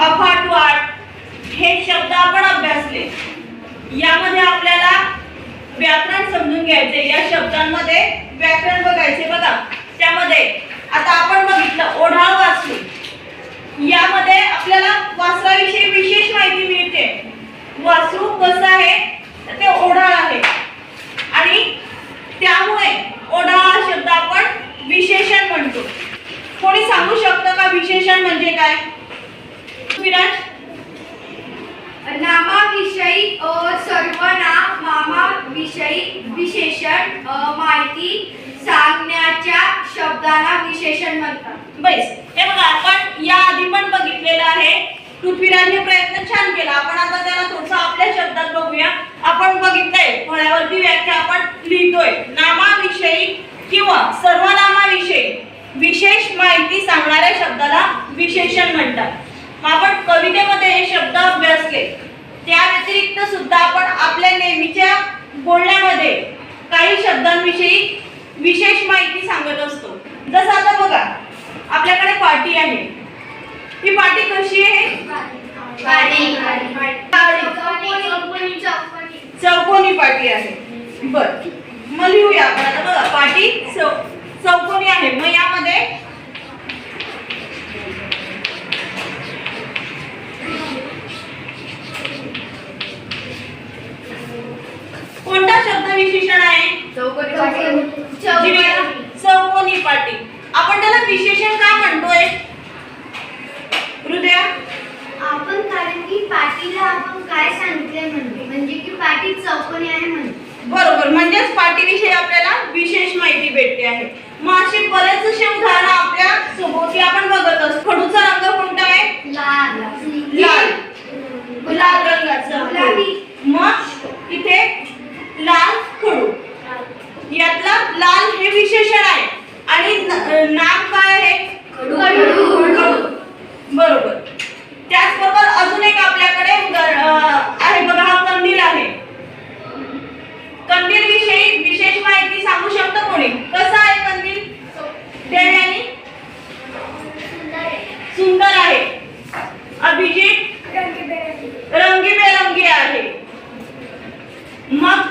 अफाट वाट हे शब्द आपण अभ्यासले. यामध्ये आपल्याला व्याकरण समजून घ्यायचे या शब्दांमध्ये व्याकरण बघायचे बघा. त्यामध्ये आता आपण बघितलं ओढाळ वासरू यामध्ये आपल्याला वासराविषयी विशेष माहिती मिळते. वासरू कसं आहे? तर ते ओढाळ आहे. आणि त्यामुळे ओढाळ शब्द आपण विशेषण म्हणतो. कोणी सांगू शकतं का विशेषण म्हणजे काय? विराट नामाविषयी अ, सर्वनाम नामाविषयी विशेषण माहिती सांगण्याच्या शब्दाला विशेषण म्हणतात. बस. हे बघा आपण या आधी पण बघितलेलं आहे. पृथ्वीराजने प्रयत्न छान केला. आपण आता त्याला थोडस आपल्या शब्दात बघूया. आपण बघितलंय फळ्यावरती व्याख्या आपण लिहितोय. नामाविषयी किंवा सर्वनामाविषयी विशेष माहिती सांगणाऱ्या शब्दाला विशेषण म्हणतात. मग आपण कवितेमध्ये हे शब्द अभ्यासले. त्या व्यतिरिक्त सुद्धा आपण आपल्या नेहमीच्या बोलण्यामध्ये काही शब्दांविषयी विशेष माहिती सांगत असतो. जसं आता बघा आपल्याकडे पाटी आहे. ही पाटी कशी आहे? चौकोनी पाटी आहे. बर. मग लिहूया आपण. आता बघा पाटी चौकोनी आहे. मग यामध्ये विशेषण आहे. चौकोनी पाटी आपण त्याला विशेषण का म्हणतोय? हृदया? आपण कारण की पाटीला आपण काय सांगितले म्हणतो म्हणजे की पाटी चौकोनी आहे म्हणतो बरोबर. म्हणजेच पाठीविषयी आपल्याला विशेष माहिती भेटते आहे. मग असे बरेच उदाहरण Мак